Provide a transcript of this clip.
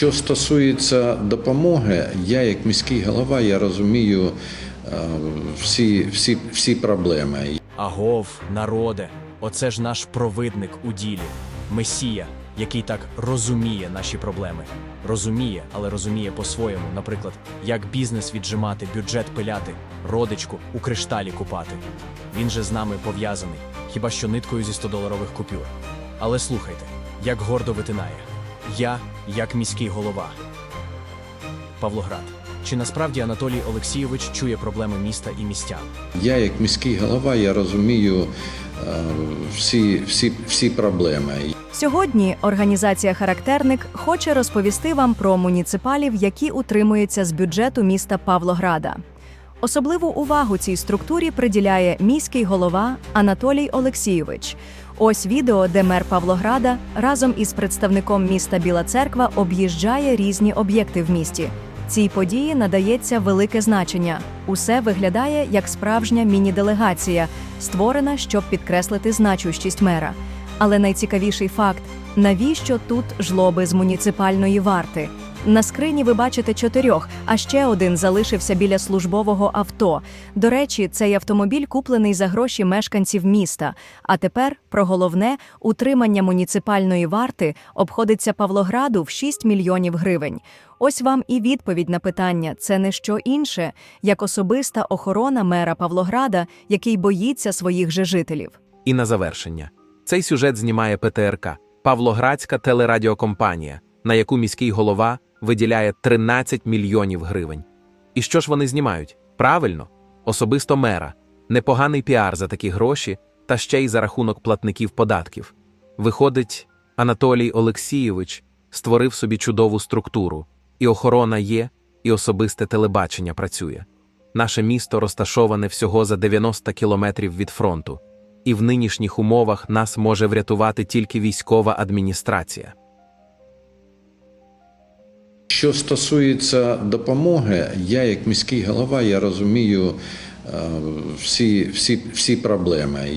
Що стосується допомоги, я як міський голова, я розумію е, всі, всі, всі проблеми. Агов, народе, оце ж наш провидник у ділі, месія, який так розуміє наші проблеми. Розуміє, але розуміє по-своєму, наприклад, як бізнес віджимати, бюджет пиляти, родичку у кришталі купати. Він же з нами пов'язаний, хіба що ниткою зі 100-доларових купюр. Але слухайте, як гордо витинає. Я як міський голова. Павлоград. Чи насправді Анатолій Олексійович чує проблеми міста і містян? Я як міський голова, я розумію е, всі, всі, всі проблеми. Сьогодні організація Характерник хоче розповісти вам про муніципалів, які утримуються з бюджету міста Павлограда. Особливу увагу цій структурі приділяє міський голова Анатолій Олексійович. Ось відео, де мер Павлограда разом із представником міста Біла Церква об'їжджає різні об'єкти в місті. Цій події надається велике значення. Усе виглядає як справжня міні-делегація, створена, щоб підкреслити значущість мера. Але найцікавіший факт: навіщо тут жлоби з муніципальної варти? На скрині ви бачите чотирьох, а ще один залишився біля службового авто. До речі, цей автомобіль куплений за гроші мешканців міста. А тепер про головне утримання муніципальної варти обходиться Павлограду в 6 мільйонів гривень. Ось вам і відповідь на питання: це не що інше, як особиста охорона мера Павлограда, який боїться своїх же жителів. І на завершення. Цей сюжет знімає ПТРК Павлоградська телерадіокомпанія, на яку міський голова виділяє 13 мільйонів гривень. І що ж вони знімають? Правильно, особисто мера, непоганий піар за такі гроші та ще й за рахунок платників податків. Виходить, Анатолій Олексійович створив собі чудову структуру, і охорона є, і особисте телебачення працює. Наше місто розташоване всього за 90 кілометрів від фронту, і в нинішніх умовах нас може врятувати тільки військова адміністрація. Що стосується допомоги, я як міський голова, я розумію е, всі, всі, всі проблеми.